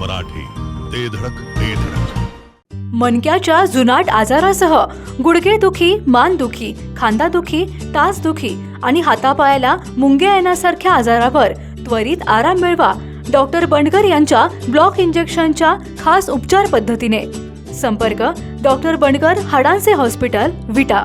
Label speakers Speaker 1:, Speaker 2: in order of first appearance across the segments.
Speaker 1: मराठी. ते धडक ते धडक.
Speaker 2: मणक्याच्या जुनाट आजारासह गुडघेदुखी मानदुखी खांदादुखी टाचदुखी आणि हातापायाला मुंग्या येण्यासारख्या आजारावर त्वरित आराम मिळवा डॉक्टर बंडगर यांच्या ब्लॉक इंजेक्शनच्या खास उपचार पद्धतीने. संपर्क डॉक्टर बंडगर हाडांचे हॉस्पिटल विटा.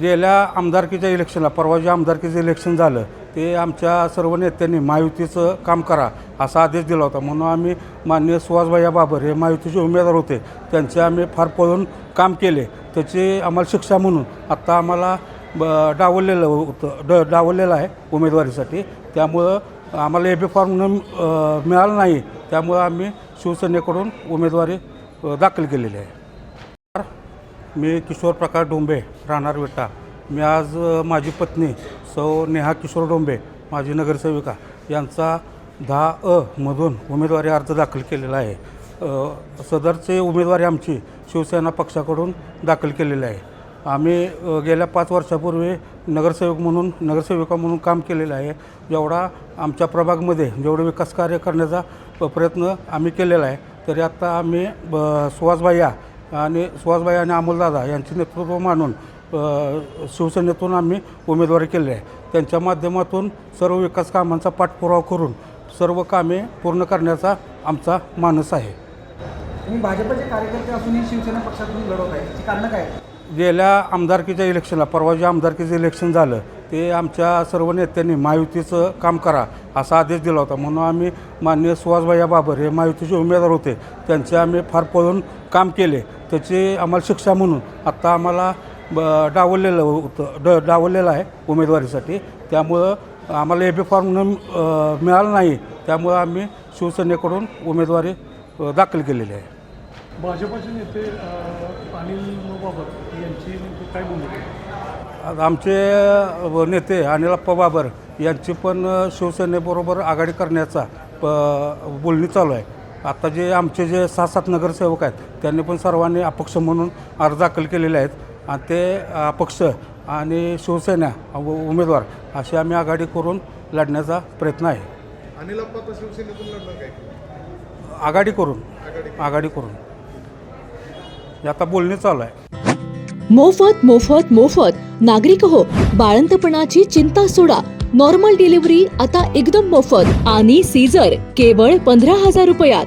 Speaker 3: गेल्या आमदारकीच्या इलेक्शनला परवा जे आमदारकीचं इलेक्शन झालं ते आमच्या सर्व नेत्यांनी महायुतीचं काम करा असा आदेश दिला होता. म्हणून आम्ही माननीय सुहासभाई बाबर हे महायुतीचे उमेदवार होते. त्यांचे आम्ही फार पळून काम केले. त्याची आम्हाला शिक्षा म्हणून आत्ता आम्हाला ब डावललेलं होतं ड डावललेलं आहे उमेदवारीसाठी. त्यामुळं आम्हाला ए बी फॉर्म न मिळालं नाही. त्यामुळं आम्ही शिवसेनेकडून उमेदवारी दाखल केलेली आहे. मी किशोर प्रकाश डोंबे राहणार विटा. मी आज माझी पत्नी सौ नेहा किशोर डोंबे माझी नगरसेविका यांचा दहा अ मधून उमेदवारी अर्ज दाखल केलेला आहे. सदरचे उमेदवारी आमची शिवसेना पक्षाकडून दाखल केलेली आहे. आम्ही गेल्या पाच वर्षापूर्वी नगरसेवक म्हणून नगरसेविका म्हणून काम केलेलं आहे. जेवढा आमच्या प्रभागमध्ये जेवढं विकास कार्य करण्याचा प्रयत्न आम्ही केलेला आहे तरी आत्ता आम्ही ब सुहासभाईया आणि सुहासभाई आणि अमोलदादा यांचे नेतृत्व मानून शिवसेनेतून आम्ही उमेदवारी केली आहे. त्यांच्या माध्यमातून सर्व विकास कामांचा पाठपुरावा करून सर्व कामे पूर्ण करण्याचा आमचा मानस आहे.
Speaker 4: तुम्ही भाजपचे कार्यकर्ते असूनही शिवसेना पक्षातून लढवत आहे. कारणं काय?
Speaker 3: गेल्या आमदारकीच्या इलेक्शनला परवा जे आमदारकीचं इलेक्शन झालं ते आमच्या सर्व नेत्यांनी महायुतीचं काम करा असा आदेश दिला होता. म्हणून आम्ही माननीय सुहासभाई बाबर हे महायुतीचे उमेदवार होते. त्यांचे आम्ही फार पळून काम केले. त्याची आम्हाला शिक्षा म्हणून आत्ता आम्हाला ब डावललेलं होतं. ड डावललेलं आहे उमेदवारीसाठी. त्यामुळं आम्हाला ए बी फॉर्म न मिळालं नाही. त्यामुळं आम्ही शिवसेनेकडून उमेदवारी दाखल केलेली आहे.
Speaker 5: भाजपचे नेते अनिल बाबर यांची काय भूमिका
Speaker 3: आमचे नेते अनिलप्पा बाबर यांची पण शिवसेनेबरोबर आघाडी करण्याचा प- बोलणी चालू आहे. आता जे आमचे जे सहा सात नगरसेवक आहेत त्यांनी पण सर्वांनी अपक्ष म्हणून अर्ज दाखल केलेले आहेत. ते अपक्ष आणि शिवसेना उमेदवार अशी आम्ही आघाडी करून लढण्याचा प्रयत्न आहे.
Speaker 6: अनिल अप्पा तर शिवसेनेतून लढणार काय?
Speaker 3: आघाडी करून. आघाडी करून. हे आता बोलणी चालू आहे.
Speaker 7: मोफत मोफत मोफत. नागरिक हो बाळंतपणाची चिंता सोडा. नॉर्मल डिलिव्हरी आता एकदम मोफत. आणि सीझर केवळ पंधरा हजार रुपयात.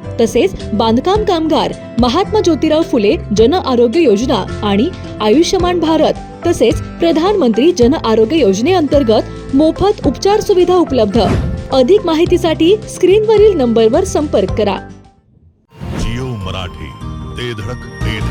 Speaker 7: तसेच बांधकाम कामगार महात्मा ज्योतिराव फुले जन आरोग्य योजना आणि आयुष्यमान भारत तसेच प्रधानमंत्री जन आरोग्य योजनेअंतर्गत मोफत उपचार सुविधा उपलब्ध. अधिक माहितीसाठी स्क्रीनवरील नंबरवर संपर्क करा.
Speaker 1: जिओ मराठी ते धडक ते धडक.